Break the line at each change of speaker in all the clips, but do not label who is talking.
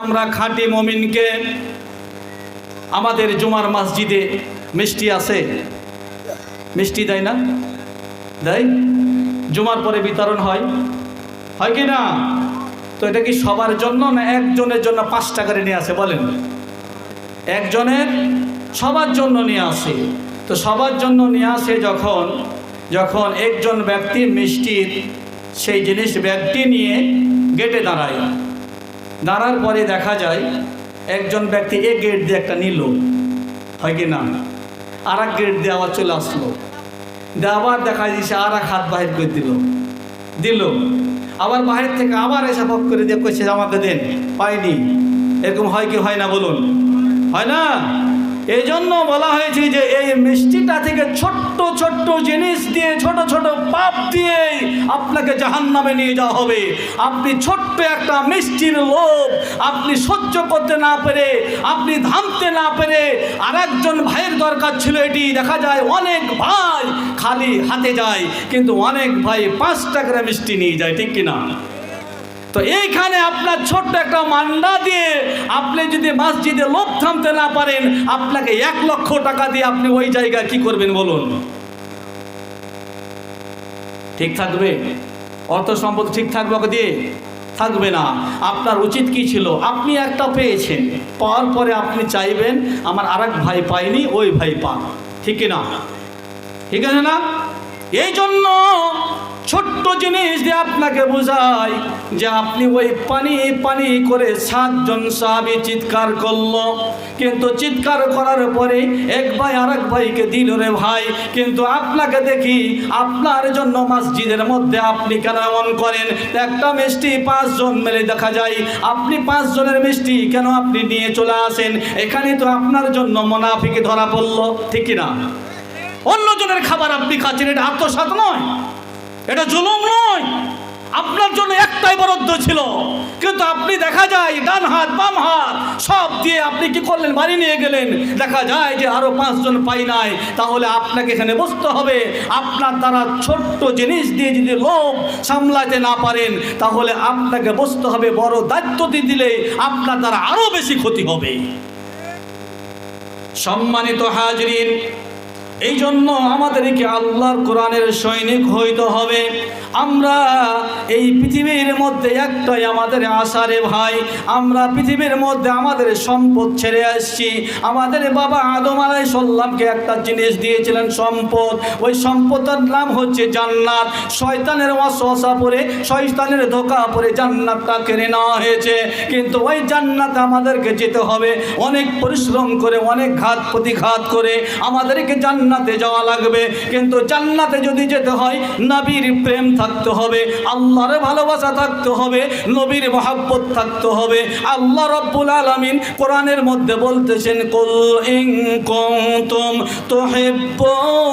আমরা খাঁটি মমিনকে আমাদের জুমার মসজিদে মিষ্টি আছে? মিষ্টি দেয় না? দেয়? জুমার পরে বিতরণ হয়। হয় কি না? তো এটা কি সবার জন্য না একজনের জন্য পাঁচ টাকারে নিয়ে আসে বলেন? একজনের সবার জন্য নিয়ে আসে। তো সবার জন্য নিয়ে আসে যখন যখন একজন ব্যক্তি মিষ্টির সেই জিনিস ব্যক্তি নিয়ে গেটে দাঁড়ায়। দাঁড়ার পরে দেখা যায় একজন ব্যক্তি এ গেট দিয়ে একটা নিল। হয় কি না? আর এক গেট দিয়ে আবার চলে আসলো। দিয়ে আবার দেখা যাচ্ছে আর এক হাত বাহির করে দিল। দিল। আবার বাহির থেকে আবার এসে ভাব করে দিয়ে কইছে, আমাকে দেন, পাইনি। এরকম হয় কি হয় না বলুন? হয় না? এই জন্য বলা হয়েছে যে এই মিষ্টিটা থেকে ছোট্ট ছোট্ট জিনিস দিয়ে, ছোট ছোট পাপ দিয়ে আপনাকে জাহান নামে নিয়ে যাওয়া হবে। আপনি ছোট্ট একটা মিষ্টির লোভ আপনি সহ্য করতে না পেরে, আপনি থামতে না পেরে আর একজন ভাইয়ের দরকার ছিল এটি। দেখা যায় অনেক ভাই খালি হাতে যায়, কিন্তু অনেক ভাই পাঁচ টাকার মিষ্টি নিয়ে যায়, ঠিক কিনা? তো এইখানে আপনার ছোট্ট একটা মান্ডা দিয়ে আপনি যদি মসজিদে লোক থামতে না পারেন, আপনাকে এক লক্ষ টাকা দিয়ে আপনি ওই জায়গায় কি করবেন বলুন? ঠিক থাকবে? অর্থ সম্পদ ঠিক থাকবে ওকে দিয়ে? থাকবে না। আপনার উচিত কি ছিল? আপনি একটা পেয়েছেন, পাওয়ার পরে আপনি চাইবেন, আমার আর ভাই পাইনি ওই ভাই পান ঠিক না ঠিক আছে না? এই জন্য ছোট্ট জিনিস দিয়ে আপনাকে বোঝায় যে আপনি ওই পানি পানি করে সাতজন সাহাবি চিৎকার করল। কিন্তু চিৎকার করার পরে এক ভাই আর এক ভাইকে দিল রে ভাই, কিন্তু আপনাকে দেখি আপনার জন্য মসজিদের মধ্যে আপনি কেন এমন করেন? একটা মিষ্টি পাঁচজন মেলে দেখা যায়, আপনি পাঁচজনের মিষ্টি কেন আপনি নিয়ে চলে আসেন? এখানে তো আপনার জন্য মোনাফিকে ধরা পড়ল, ঠিক না অন্যজনের খাবার আপনি খাচ্ছেন, এটা আত্মসাত নয়। এটা জুলুম নয়। আপনার জন্য একটাই বরাদ্দ ছিল। কিন্তু আপনি দেখা যায় ডান হাত, বাম হাত, সব দিয়ে আপনি কি করলেন? বাড়ি নিয়ে গেলেন। দেখা যায় যে আরও পাঁচজন পাই নাই। তাহলে আপনাকে এখানে বসতে হবে। আপনার দ্বারা ছোট্ট জিনিস দিয়ে যদি লোভ সামলাতে না পারেন, তাহলে আপনাকে বসতে হবে। বড় দায়িত্ব দিয়ে দিলে আপনার দ্বারা আরও বেশি ক্ষতি হবে। সম্মানিত হাজরিন এই জন্য আমাদেরকে আল্লাহর কোরআনের সৈনিক হইতে হবে। আমরা এই পৃথিবীর মধ্যে একটাই আমাদের আশারে ভাই। আমরা পৃথিবীর মধ্যে আমাদের সম্পদ ছেড়ে আসছি। আমাদের বাবা আদম আলাই সাল্লামকে একটা জিনিস দিয়েছিলেন সম্পদ। ওই সম্পদের নাম হচ্ছে জান্নাত। শয়তানের অশা পরে, শয়তানের ধোকা পরে জান্নাতটা কেড়ে নেওয়া হয়েছে। কিন্তু ওই জান্নাতে আমাদেরকে যেতে হবে। অনেক পরিশ্রম করে, অনেক ঘাত প্রতিঘাত করে আমাদেরকে জান্নাতে যাওয়া লাগবে। কিন্তু জান্নাতে যদি যেতে হয়, নবীর প্রেম থাকতে হবে, আল্লাহর ভালোবাসা থাকতে হবে, নবীর মহাব্বত থাকতে হবে। আল্লাহ রব্বুল আলামিন কোরআনের মধ্যে বলতেছেন, কুল ইন কুনতুম তুহিব্বুনাল্লাহা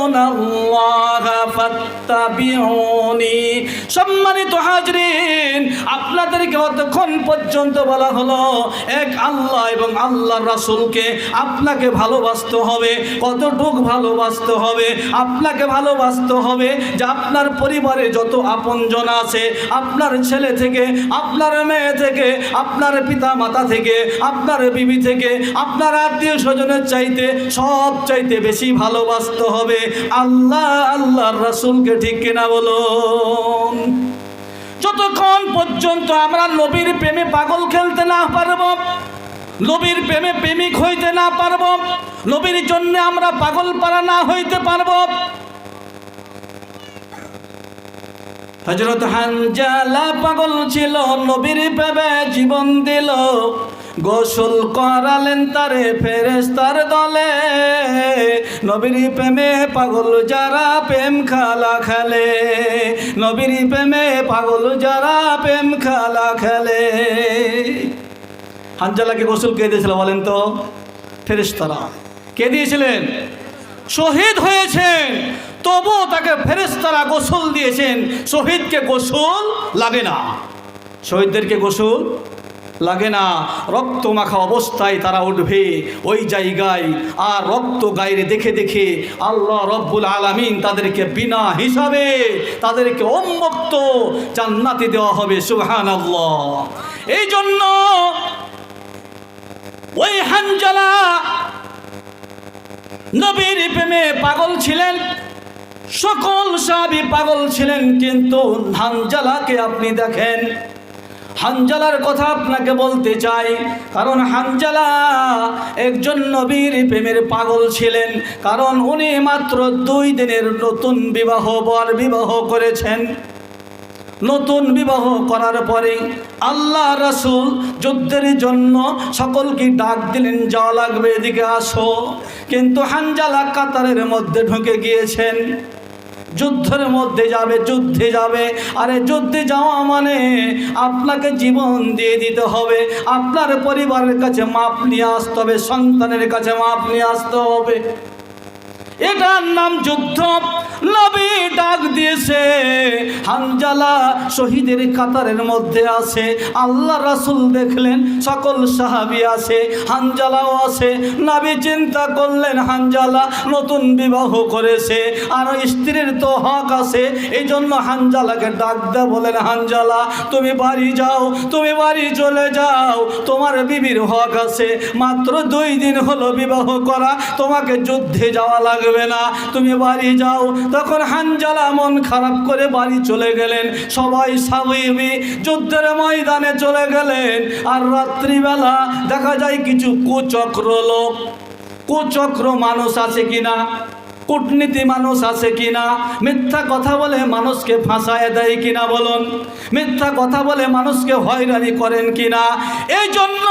সম্মানিত হাজরিন, আপনাদেরকে অতক্ষণ পর্যন্ত বলা হলো, এক আল্লাহ এবং আল্লাহর রাসূলকে আপনাকে ভালোবাসতে হবে। কতটুক ভালোবাসতে হবে, আপনাকে ভালোবাসতে হবে, যে আপনার পরিবারে যত আপনজন আছে, আপনার ছেলে থেকে, আপনার মেয়ে থেকে, আপনার পিতা মাতা থেকে, আপনার বিবি থেকে, আপনার আত্মীয় স্বজনের চাইতে সব চাইতে বেশি ভালোবাসতে হবে। আল্লাহ, আল্লাহর রাসূলকে ঠিক কিনা বলুন। যতক্ষণ পর্যন্ত আমরা নবীর প্রেমে পাগল খেলতে না পারব, নবীর প্রেমে প্রেমিক হইতে না পারব নবীর জন্য আমরা পাগল পারা না হইতে পারব। হজরত হানজালা পাগল ছিল, নবীর প্রেমে জীবন দিল। গোসল করালেন তারে ফেরেস্তার দলে। নবীর প্রেমে পাগল যারা প্রেম খালা খেলে। নবীর প্রেমে পাগল যারা প্রেম খালা খেলে। হানজালাকে গোসল কে দিয়েছিল বলেন তো? ফেরেস্তারা কে দিয়েছিলেন? শহীদ হয়েছেন। তবুও তাকে ফেরেস্তারা গোসল দিয়েছেন। শহীদকে গোসল লাগে না। শহীদদেরকে গোসল লাগে না। রক্ত মাখা অবস্থায় তারা উঠবে ওই জায়গায়। আর রক্ত গায়ে দেখে দেখে আল্লাহ রব্বুল আলামিন তাদেরকে বিনা হিসাবে তাদেরকে উন্মুক্ত জান্নাতে দেওয়া হবে সুবহান আল্লাহ এই জন্য ওই হানজালা নবীর প্রেমে পাগল ছিলেন। সকল সাহাবী পাগল ছিলেন, কিন্তু হানজালাকে আপনি দেখেন। হানজালার কথা আপনাকে বলতে চাই, কারণ হানজালা একজন নবীর প্রেমের পাগল ছিলেন, কারণ উনি মাত্র দুই দিনের নতুন বিবাহ বর বিবাহ করেছেন। নতুন বিবাহ করার পরে আল্লাহ রাসূল যুদ্ধের জন্য সকলকে ডাক দিলেন, যাওয়া লাগবে, এদিকে আসো। কিন্তু হানজালা কাতারের মধ্যে ঢুকে গিয়েছেন। যুদ্ধের মধ্যে যাবে, যুদ্ধে যাবে। আরে যুদ্ধে যাওয়া মানে আপনাকে জীবন দিয়ে দিতে হবে। আপনার পরিবারের কাছে মাপ নিয়ে আসতে হবে, সন্তানের কাছে মাপ নিয়ে আসতে হবে। এটার নাম যুদ্ধ। নবী ডাক দিয়েছে, হানজালা শহীদের কাতারের মধ্যে আছে। আল্লাহ রাসূল দেখলেন, সকল সাহাবী আছে, হানজালাও আছে। নবী চিন্তা করলেন, হানজালা নতুন বিবাহ করেছে, আর স্ত্রীর তো হক আছে। এই জন্য হানজালাকে ডাক দে, বলেন, হানজালা, তুমি বাড়ি যাও, তুমি বাড়ি চলে যাও, তোমার বিবির হক আছে। মাত্র দুই দিন হলো বিবাহ করা, তোমাকে যুদ্ধে যাওয়া লাগবে না। তুমি বাড়ি যাও। তখন হানজালা মন খারাপ করে বাড়ি চলে গেলেন। সবাই সাবিবি যুদ্ধের ময়দানে চলে গেলেন। আর রাত্রিবেলা দেখা যায় কিছু কুচক্র লোক। কুচক্র মানুষ আছে কিনা? কূটনীতি মানুষ আছে কিনা? মিথ্যা কথা বলে মানুষকে ফাঁসায় দেয় কিনা বলুন? মিথ্যা কথা বলে মানুষকে হয়রানি করেন কিনা? এই জন্য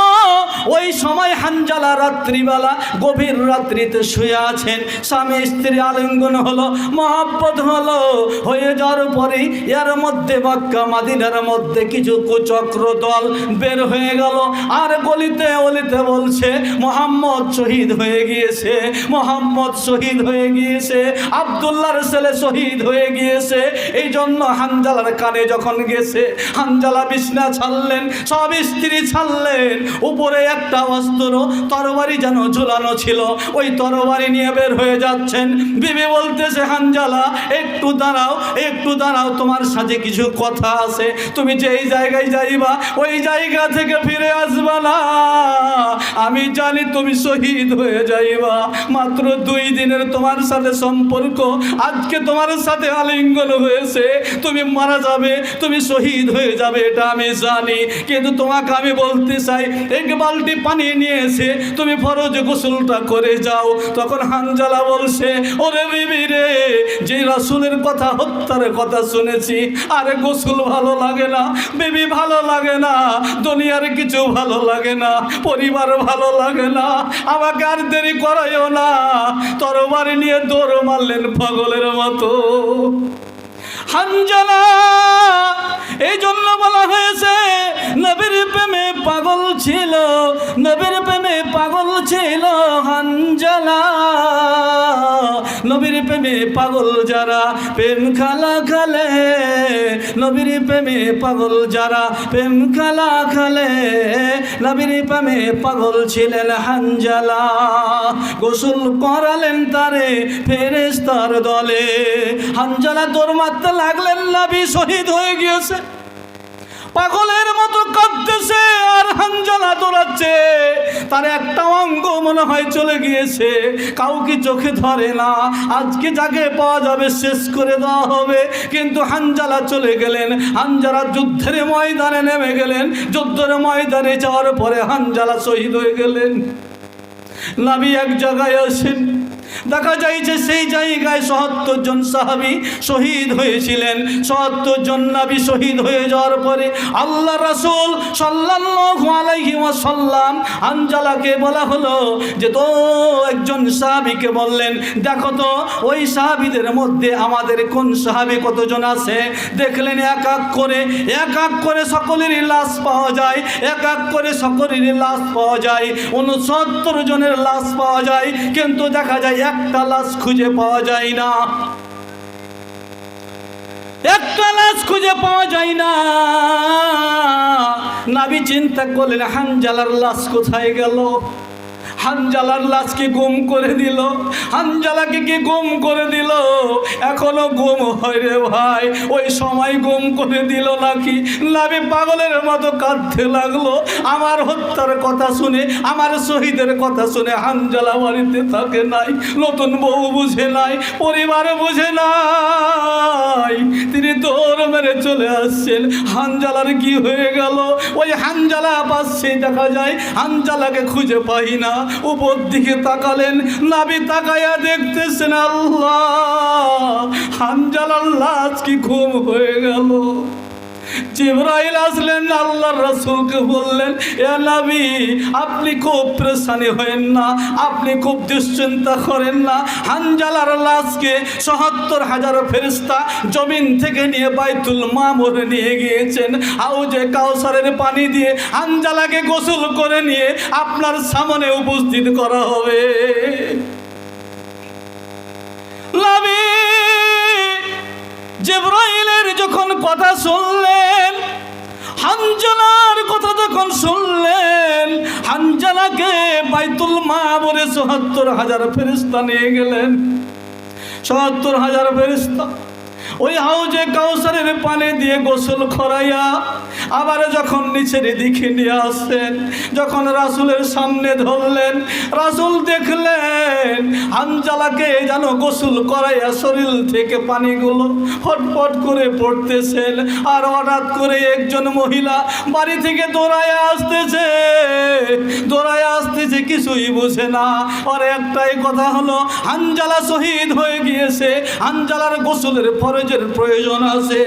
ওই সময় হানজালা রাত্রিবেলা, গভীর রাত্রিতে শুয়ে আছেন। স্বামী স্ত্রী আলিঙ্গন হলো, মহাব্বত হলো। হয়ে যাওয়ার পরেই এর মধ্যে মক্কা, মাদিনার মধ্যে কিছু কুচক্র দল বের হয়ে গেল। আর গলিতে অলিতে বলছে, মোহাম্মদ শহীদ হয়ে গিয়েছে, মোহাম্মদ শহীদ হয়ে গিয়েছে, আবদুল্লাহর ছেলে শহীদ হয়ে গিয়েছে। এই জন্য হানজালার কানে যখন গেছে, হানজালা বিছনা ছাড়লেন, সব স্ত্রী ছাড়লেন। উপরে একটা অস্ত্র, তরবারি যেন ঝুলানো ছিল। ওই তরবারি নিয়ে বের হয়ে যাচ্ছেন। বিবি বলতেছে, হানজালা, একটু দাঁড়াও একটু দাঁড়াও, তোমার সাথে কিছু কথা আছে। তুমি যেই জায়গায় যাইবা, ওই জায়গা থেকে ফিরে আসবা না। আমি জানি তুমি শহীদ হয়ে যাইবা। মাত্র দুই দিনের তোমার সাথে সম্পর্ক, আজকে তোমার সাথে আলিঙ্গন হয়েছে। তুমি মারা যাবে, তুমি শহীদ হয়ে যাবে, এটা আমি জানি। কিন্তু তোমাকে আমি বলতে চাই, এক বালতি পানি নিয়ে এসে তুমি ফরজ গোসলটা করে যাও। তখন হানজালা বলছে, ওরে বিবি রে, যে রাসুলের কথা, হত্যার কথা শুনেছি, আরে গোসল ভালো লাগে না, বেবি ভালো লাগে না, দুনিয়ার কিছু ভালো লাগে না, পরিবার ভালো লাগে না, আমাকে আর দেরি করাইও না, তরবারি নিয়ে দৌড় মারলেন পাগলের মতো। হানজালা এই জন্য বলা হয়েছে, নবীর প্রেমে পাগল ছিল, নবীর প্রেমে পাগল ছিল হানজালা। নবীর প্রেমে পাগল যারা, প্রেম খালা খালে। নবীর প্রেমে পাগল যারা, প্রেম খালা খালে। নবীর প্রেমে পাগল ছিলেন হানজালা। গোসল করালেন তারে ফেরেস্তার দলে। হানজালা তোর মারতে লাগলেন, নাবি শহীদ হয়ে গিয়েছে। পাগলের মতো কাঁদতেছে আর হানজালা দৌড়াচ্ছে। তার একটা অঙ্গ মনে হয় চলে গিয়েছে। কাউকে চোখে ধরে না। আজকে যাকে পাওয়া যাবে শেষ করে দেওয়া হবে। কিন্তু হানজালা চলে গেলেন। হানজালা যুদ্ধের ময়দানে নেমে গেলেন। যুদ্ধের ময়দানে যাওয়ার পরে হানজালা শহীদ হয়ে গেলেন। নাবি এক জায়গায় আসেন। দেখা যায় যে সেই জায়গায় সত্তর জন সাহাবি শহীদ হয়েছিলেন। সত্তর জন নাবি শহীদ হয়ে যাওয়ার পরে আল্লাহ রাসূল ওয়াসাল্লাম আনজালাকে বলা হলো যে, তো একজন সাহাবীকে বললেন, দেখো তো, ওই সাহাবীদের মধ্যে আমাদের কোন সাহাবী কতজন আছে? দেখলেন এক এক করে, এক এক করে সকলেরই লাশ পাওয়া যায়, এক এক করে সকলেরই লাশ পাওয়া যায়, উনসত্তর জনের লাশ পাওয়া যায়। কিন্তু দেখা যায় একটা লাশ খুঁজে পাওয়া যায় না। একটা লাশ খুঁজে পাওয়া যায় না। নাবি চিন্তা করলেন, হানজালার লাশ কোথায় গেল? হানজালার লাশকে গুম করে দিল, হানজালাকে কি গুম করে দিল? এখনও গুম হয় রে ভাই, ওই সময় গুম করে দিল নাকি? নাবি পাগলের মতো কাঁদতে লাগল, আমার হত্যার কথা শুনে, আমার শহীদের কথা শুনে হানজালা বাড়িতে থাকে নাই, নতুন বউ বুঝে নাই, পরিবার বুঝে নাই। তিনি দৌড় মেরে চলে আসছেন, হানজালার কি হয়ে গেল? ওই হানজালা পাচ্ছে দেখা যায়, হানজালাকে খুঁজে পাই না উপর দিকে তাকালেন। নাবি তাকায়া দেখতেছেন আল্লাহ। হামজাল আল্লাহ কি ঘুম হয়ে গেল। জিব্রাইল আসলেন, আল্লাহর রাসূলকে বললেন, এ নবী, আপনি খুব প্রেসানি হয়েন না, আপনি খুব দুশ্চিন্তা করেন না। হানজালার লাশকে সহাত্তর হাজার ফেরিস্তা জমিন থেকে নিয়ে বাইতুল মামুরে নিয়ে গিয়েছেন। হাউজে কাউসারের পানি দিয়ে হানজালাকে গোসল করে নিয়ে আপনার সামনে উপস্থিত করা হবে। নবী জেব্রাইলের যখন কথা শুনলেন, হানজালার কথা যখন শুনলেন, হানজালাকে বাইতুল মামুরে চুয়াত্তর হাজার ফেরিস্তা নিয়ে গেলেন। চুয়াত্তর হাজার ফেরিস্তা ওই হাউজে কাউসারের পানি দিয়ে গোসল খরাইয়া আবার যখন নিচের দিকে নিয়ে আসছেন, যখন রাসুলের সামনে ধরলেন, রাসুল দেখলেন হানজালাকে যেন গোসল করাইয়া শরীর থেকে পানিগুলো ফটফট করে পড়তেছেন আর হঠাৎ করে একজন মহিলা বাড়ি থেকে দৌড়াইয়া আসতেছে। দৌড়াইয়া আসতেছে, কিছুই বুঝে না। আর একটাই কথা হলো হানজালা শহীদ হয়ে গিয়েছে হানজালার গোসলের ফরজের প্রয়োজন আছে।